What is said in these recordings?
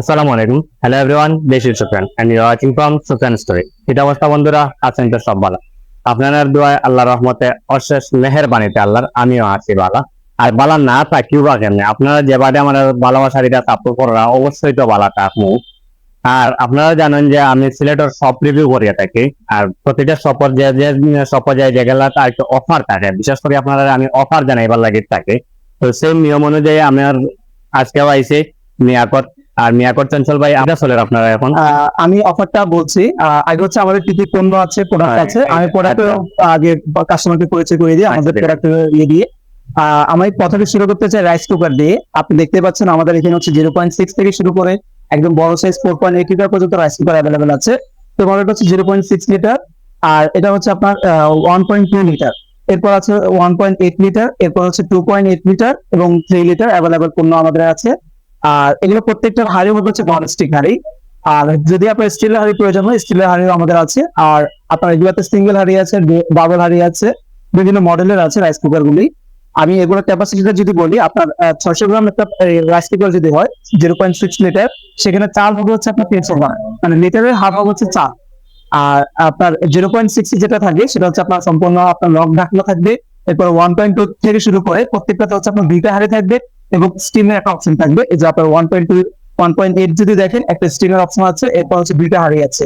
আসসালামু আলাইকুম। Hello everyone this is Sufiyan and you are watching from Sufiyan story এটা অবস্থা বন্ধুরা, আছেন তো সব ভালো। আপনার দোয়ায় আল্লাহর রহমতে অশেষ মেহেরবানিতে আল্লাহর, আমিও আছি বালা আর বালা না থাকিও বা কেমনে? আপনারা যেবারে আমার ভালোবাসার এটা সাপোর্ট করা অবশ্যই তো বালা থাকব আর আপনারা জানেন যে আমি সিলেটের সব রিভিউ করিয়া থাকি, আর প্রতিটা সপর যে যে, সপর যায় যেগুলা তার একটা অফার থাকে। বিশেষ করে আপনারা, আমি অফার জানাইবার লাগে থাকে। তো সেই নিয়ম অনুযায়ী আমার আজকেও আইছে মিয়াকট আর মিয়াকট চঞ্চল ভাই আমরা চলে আপনারা এখন। আমি অফারটা বলছি আগে হচ্ছে আমাদের কি কি পণ্য আছে প্রোডাক্ট হ্যাঁ, আছে আমি প্রোডাক্ট আগে কাস্টমারকে পরিচয় করে দিয়ে আমাদের আচ্ছা। প্রোডাক্ট ইয়ে দিয়ে। আমি প্রথমে শুরু করতে চাই রাইস কুকার দিয়ে। আপনি দেখতে পাচ্ছেন আমাদের এখানে হচ্ছে জিরো পয়েন্ট সিক্স থেকে শুরু করে একদম বড় size four point eight litre পর্যন্ত রাইস কুকার অ্যাভেলেবেল আছে। তো মডেলটা হচ্ছে জিরো পয়েন্ট সিক্স লিটার আর এটা হচ্ছে আপনার ওয়ান পয়েন্ট টু লিটার এরপর আছে ওয়ান পয়েন্ট এইট লিটার এরপর হচ্ছে টু পয়েন্ট এইট লিটার এবং থ্রি লিটার অ্যাভেলেবেল পণ্য আমাদের আছে। আর এগুলো প্রত্যেকটার হাড়ি মধ্যে হচ্ছে নন স্টিক হাড়ি। আর যদি আপনার স্টিলের হাড়ি প্রয়োজন হয় স্টিলের হাড়ি আমাদের আছে। আর আপনার এগুলোতে সিঙ্গেল হাড়ি আছে ডাবল হাড়ি আছে, বিভিন্ন মডেলের আছে রাইস কুকার গুলি। আমি এগুলোর ক্যাপাসিটিটা যদি বলি, আপনার ছয়শো গ্রাম একটা রাইস কুকার যদি হয় জিরো পয়েন্ট সিক্স লিটার সেখানে চাল হবে হচ্ছে আপনার তিনশো গ্রাম। মানে লিটারের হাফ হবে হচ্ছে চাল। আর আপনার জিরো পয়েন্ট সিক্স যেটা থাকে, সেটা হচ্ছে আপনার সম্পূর্ণ আপনার লক ঢাকনা থাকবে। এরপর ওয়ান পয়েন্ট টু থেকে শুরু করে প্রত্যেকটাতে হচ্ছে আপনার দুইটা হারে থাকবে এবং স্টিমের একটা অপশন থাকবে। এই যে আপনার one point two one point eight যদি দেখেন, একটা স্টিমের অপশন আছে, এরপর হচ্ছে দুইটা হারে আছে।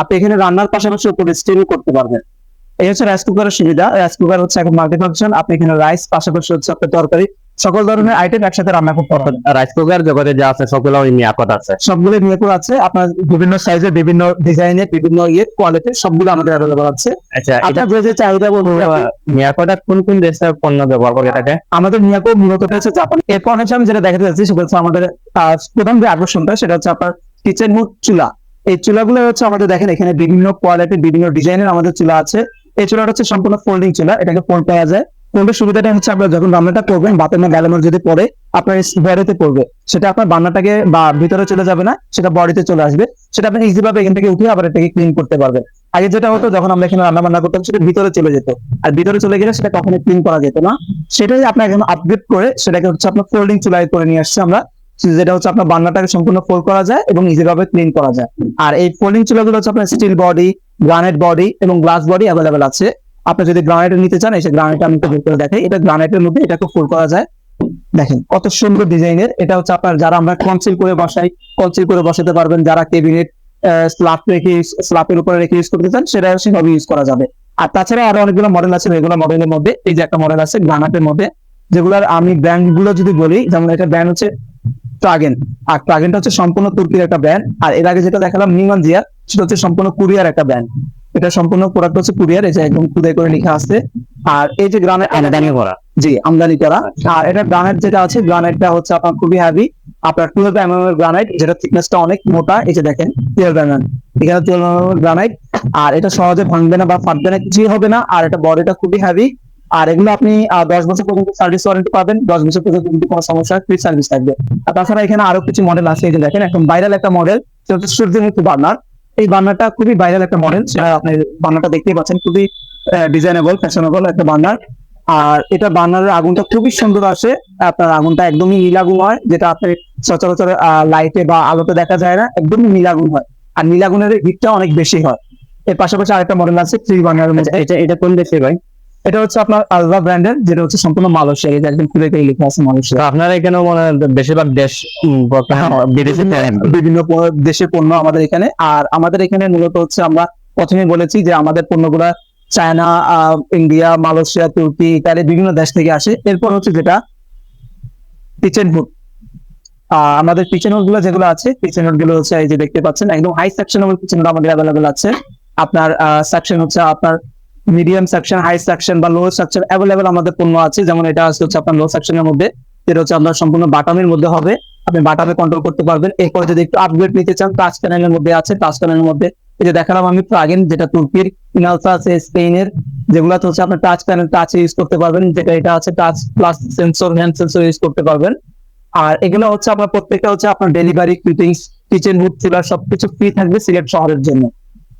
আপনি এখানে রান্নার পাশাপাশি উপরে স্টিম করতে পারবেন। এই হচ্ছে রাইস কুকারের সুবিধা। রাইস কুকার হচ্ছে এখন মাল্টি ফাংশন আপনি এখানে রাইস পাশাপাশি হচ্ছে আপনার তরকারি। সকল ধরনের আইটেম একসাথে রান্না করতে পারবেন। রাইস কুকার জগতে যা আছে সবগুলো মিয়াকট আছে। সবগুলো নিয়ে করে আছে। আপনার বিভিন্ন সাইজের বিভিন্ন ডিজাইনের বিভিন্ন ইয়ে কোয়ালিটির সবগুলো আমাদের অ্যাভেলেবল আছে। আচ্ছা এটা যে চাহিদা বলব মিয়াকট কোন কোন দেশের পণ্য ব্যবহার করে থাকে? আমাদের নিয়াকো মূলত হচ্ছে জাপান এরপর হচ্ছে আমি যেটা দেখাতে যাচ্ছি সেটা হচ্ছে আমাদের প্রথম যে আকর্ষণটা সেটা হচ্ছে আপনার কিচেন হুড চুলা। এই চুলাগুলো হচ্ছে আমাদের দেখেন এখানে বিভিন্ন কোয়ালিটির বিভিন্ন ডিজাইনের আমাদের চুলা আছে। এই চুলাটা হচ্ছে সম্পূর্ণ ফোল্ডিং চুলা। এটাকে ফোল্ড করা যায়। ফোল্ডের সুবিধাটা হচ্ছে আপনার যখন রান্নাটা করবেন বাতের না গ্যালামর যদি পড়ে, আপনার বেরোতে পড়বে। সেটা আপনার বান্নাটাকে বা ভিতরে চলে যাবে না, সেটা বডিতে চলে আসবে। সেটা আপনি ইজি ভাবে এখান থেকে উঠে আবার এটাকে ক্লিন করতে পারবেন। আগে যেটা হতো, যখন আমরা এখানে রান্না বান্না করতাম, সেটা ভিতরে চলে যেত। আর ভিতরে চলে গেলে সেটা কখনো ক্লিন করা যেত না। সেটাই আপনার এখন আপগ্রেড করে সেটাকে হচ্ছে আপনার ফোল্ডিং চুলায় করে নিয়ে আসছে আমরা। যেটা হচ্ছে আপনার বান্নাটাকে সম্পূর্ণ ফোল্ড করা যায় এবং ইজি ভাবে ক্লিন করা যায়। আর এই ফোল্ডিং চুলাগুলো হচ্ছে আপনার স্টিল বডি গ্রানেট বডি এবং গ্লাস বডি অ্যাভেলেবেল আছে। আপনি যদি গ্রানাইট নিতে চান, এই গ্রানাইট আমি একটু করে দেখাই, এটা গ্রানাইটের মধ্যে এটাকে ফুল করা যায়। দেখেন, কত সুন্দর ডিজাইনের এটা হচ্ছে আপনার যারা আমরা কনসিল করে বসাই কনসিল করে বসাতে পারবেন, যারা কেবিনেট স্ল্যাব রেখে স্ল্যাবের উপরে রেখে ইউজ করতে চান, সেটা সেভাবে ইউজ করা যাবে। আর তাছাড়া আরও অনেকগুলো মডেল আছে, এগুলো মডেলের মধ্যে, এই যে একটা মডেল আছে গ্রানাইটের মধ্যে, যেগুলোর আমি ব্র্যান্ডগুলো যদি বলি, যেমন এটা ব্র্যান্ড হচ্ছে ট্রাগেন আর ট্রাগেনটা হচ্ছে সম্পূর্ণ তুর্কির একটা ব্র্যান্ড আর এর আগে যেটা দেখালাম নিমান জিয়া সেটা হচ্ছে সম্পূর্ণ কোরিয়ার একটা ব্র্যান্ড এটা সম্পূর্ণ প্রোডাক্ট হচ্ছে কুরিয়ার এটা একদম খুদাই করে লেখা আছে। আর এই যে গ্রানাইট আমদানি করা। জি আমদানি করা। আর এটা গ্রানাইট যেটা আছে গ্রানাইটটা হচ্ছে আপনার খুবই হেভি আপনার টুয়েলভ এম এম এর গ্রানাইট যেটা থিকনেসটা অনেক মোটা এই যে দেখেন টুয়েলভ এম এম এখানে টুয়েলভ এম এর গ্রানাইট। আর এটা সহজে ভাঙবে না বা ফাটবে না কিছুই হবে না। আর এটা বডিটা খুবই হেভি আর এগুলো আপনি দশ বছর পর্যন্ত সার্ভিস ওয়ারেন্টি পাবেন। দশ বছর পর্যন্ত কিন্তু কোনো সমস্যা ফ্রি সার্ভিস থাকবে। আর তাছাড়া এখানে আরও কিছু মডেল আছে এই যে দেখেন একদম ভাইরাল একটা মডেল সেটা হচ্ছে সূর্যমুখী বার্নার। এই বার্নারটা খুবই ভাইরাল একটা মডেল সেটা আপনি বার্নারটা দেখতেই পাচ্ছেন খুবই ডিজাইনেবল ফ্যাশনেবল একটা বান্নার আর এটা বার্নারের আগুনটা খুবই সুন্দর আসে। আপনার আগুনটা একদমই নীল আগুন হয় যেটা আপনার সচরাচর লাইটে বা আলোতে দেখা যায় না একদমই নীল আগুন হয়। আর নীল আগুনের হিটটা অনেক বেশি হয়। এর পাশাপাশি আরেকটা মডেল আছে থ্রি বার্নারের মধ্যে। এটা এটা কোন দেশে ভাই? এটা হচ্ছে আপনার আলভা ব্র্যান্ডের যেটা হচ্ছে সম্পূর্ণ মালয়েশিয়া যে একদম লেখা আছে মালয়েশিয়া। আপনারা এখানে মনে বেশিরভাগ দেশ বিদেশে বিভিন্ন দেশের পণ্য আমাদের এখানে। আর আমাদের এখানে মূলত হচ্ছে আমরা প্রথমে বলেছি যে আমাদের পণ্যগুলা চায়না ইন্ডিয়া মালয়েশিয়া তুর্কি ইত্যাদি বিভিন্ন দেশ থেকে আসে। এরপর হচ্ছে যেটা কিচেন হুড আমাদের কিচেন হুডগুলো যেগুলো আছে কিচেন হুডগুলো হচ্ছে এই যে দেখতে পাচ্ছেন একদম হাই সেকশনেবল কিচেন হুড আমাদের অ্যাভেলেবেল আছে। আপনার সেকশন হচ্ছে আপনার মিডিয়াম সেকশন হাই সেকশন বা লো সেকশন অ্যাভেলেবেল আমাদের পণ্য আছে। যেমন এটা আছে হচ্ছে আপনার লো সেকশনের মধ্যে। যেটা হচ্ছে আপনার সম্পূর্ণ বাটামের মধ্যে হবে। আপনি বাটামে কন্ট্রোল করতে পারবেন। এরপরে যদি একটু আপগ্রেড নিতে চান টাচ প্যানেলের মধ্যে আছে। টাচ প্যানেলের মধ্যে এই যে দেখালাম আমি প্লাগিন যেটা তুর্কির ইনালসা আছে স্পেনের যেগুলো হচ্ছে আপনি টাচ প্যানেল টাচ ইউজ করতে পারবেন। যেটা এটা আছে touch plus sensor hand sensor use করতে পারবেন। আর এগুলো হচ্ছে আপনার প্রত্যেকটা হচ্ছে আপনার ডেলিভারি কিচেন হুড চুলা সবকিছু ফ্রি থাকবে সিলেট শহরের জন্য।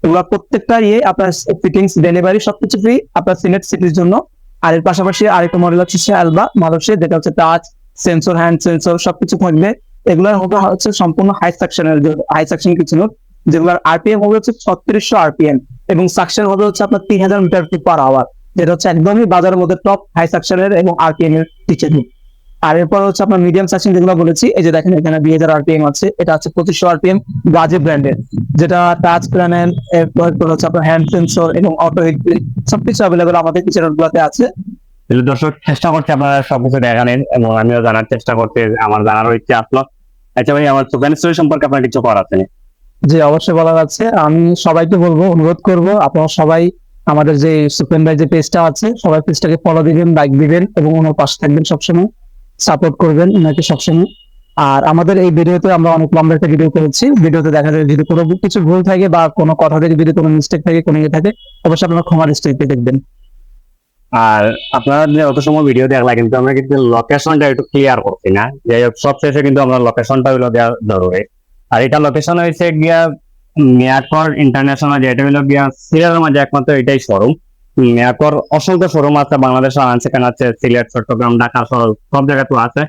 এগুলো প্রত্যেকটা ইয়ে আপনার ফিটিংস ডেলিভারি সবকিছু ফ্রি আপনার সিনেট সিটির জন্য। আর এর পাশাপাশি আরেকটা মডেল হচ্ছে আলবা মালয়েশিয়া যেটা হচ্ছে টাচ সেন্সর হ্যান্ড সেন্সর সবকিছু থাকবে। এগুলোর হবে হচ্ছে সম্পূর্ণ হাই সাকশনের হাই সাকশন কিচেন হুড যেগুলোর আরপিএম হবে হচ্ছে ছত্রিশশো আরপিএম এবং সাকশন হবে হচ্ছে আপনার তিন হাজার মিটার পার আওয়ার যেটা হচ্ছে একদমই বাজারের মধ্যে টপ হাই সাকশনের এবং আরপিএম এর টিচার আর এরপর হচ্ছে আপনার মিডিয়াম সেকশন যেগুলো বলেছি এই যে দেখেন এখানে দুই হাজার আরপিএম আছে এটা হচ্ছে পঁচিশশো আরপিএম গাজে ব্র্যান্ডের যেটা টাচ প্যানেল এরপর হচ্ছে আপনার হ্যান্ড সেন্সর এবং অটো সবকিছু অ্যাভেলেবল আমাদের কিচেন গুলোতে আছে। দর্শক চেষ্টা করছি আপনারা সবকিছু দেখানেন এবং আমিও জানার চেষ্টা করতে আমার জানারও ইচ্ছে আসলো। আচ্ছা ভাই আমার সুপেন স্টোরি সম্পর্কে আপনার কিছু করার আছে? যে অবশ্যই বলা যাচ্ছে আমি সবাইকে বলব অনুরোধ করব আপনারা সবাই আমাদের যে সুপেন ভাই যে পেজটা আছে সবাই পেজটাকে ফলো দিবেন লাইক দিবেন এবং ওনার পাশে থাকবেন সবসময়। সাপোর্ট করবেন ওনাকে সবসময়। আর আমাদের এই ভিডিওতে আমরা অনেক লম্বা একটা ভিডিও করেছি। ভিডিওতে দেখা যায় যদি কোনো কিছু ভুল থাকে বা কোনো কথা থেকে যদি কোনো মিস্টেক থাকে, কোনো ইয়ে থাকে, অবশ্যই আপনারা ক্ষমা দৃষ্টিতে দেখবেন। আর আপনারা যে অত সময় ভিডিও দেখলা, কিন্তু আমরা কিন্তু লোকেশনটা একটু ক্লিয়ার করছি না। যাই হোক সব শেষে কিন্তু আমরা লোকেশনটা হইল দেওয়া জরুরি। আর এটা লোকেশন হয়েছে গিয়া মিয়াকর ইন্টারন্যাশনাল, যেটা হইল গিয়া সিরিয়ালের মাঝে একমাত্র এটাই শোরুম মিয়াকর অসংখ্য শোরুম আছে বাংলাদেশের সেখানে আছে সিলেট চট্টগ্রাম ঢাকা সব জায়গায় আছে।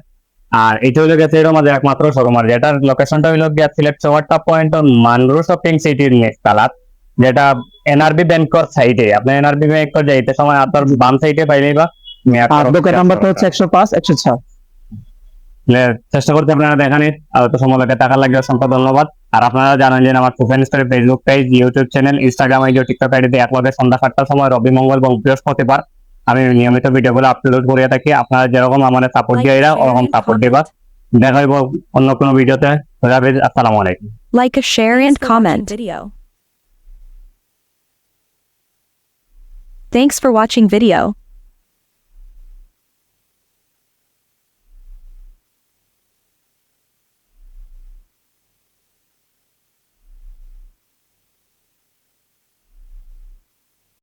আর এটা হইল গেছে এর আছে একমাত্র শোরুম। আর যেটার লোকেশনটা হইল গিয়া সিলেট চৌহাট্টা পয়েন্ট মানরু শপিং সিটির নেক্সট তালাত যেটা এনআরবি ব্যাংকর সাইডে আপনি এনআরবি ব্যাংকর যাইতে সময় আপনার বাম সাইডে পাইলেই বা আর দোকান নাম্বারটা হচ্ছে একশো পাঁচ একশো ছয়। চেষ্টা করতে আপনারা দেখানি আর তো সময় লাগে টাকা লাগবে অসংখ্য ধন্যবাদ আর আপনারা জানেন যে আমার profile story Facebook page YouTube channel Instagram ID TikTok আইডিতে এক লগে সন্ধ্যা সাতটার সময় রবি মঙ্গল এবং বৃহস্পতিবার আমি নিয়মিত ভিডিওগুলো আপলোড করে থাকি আপনারা যেরকম আমাদের সাপোর্ট দিয়ে এরা ওরকম সাপোর্ট দিবা দেখা হইব অন্য কোনো ভিডিওতে আসসালামু আলাইকুম like Thanks for watching comment. Video. Thanks for watching video.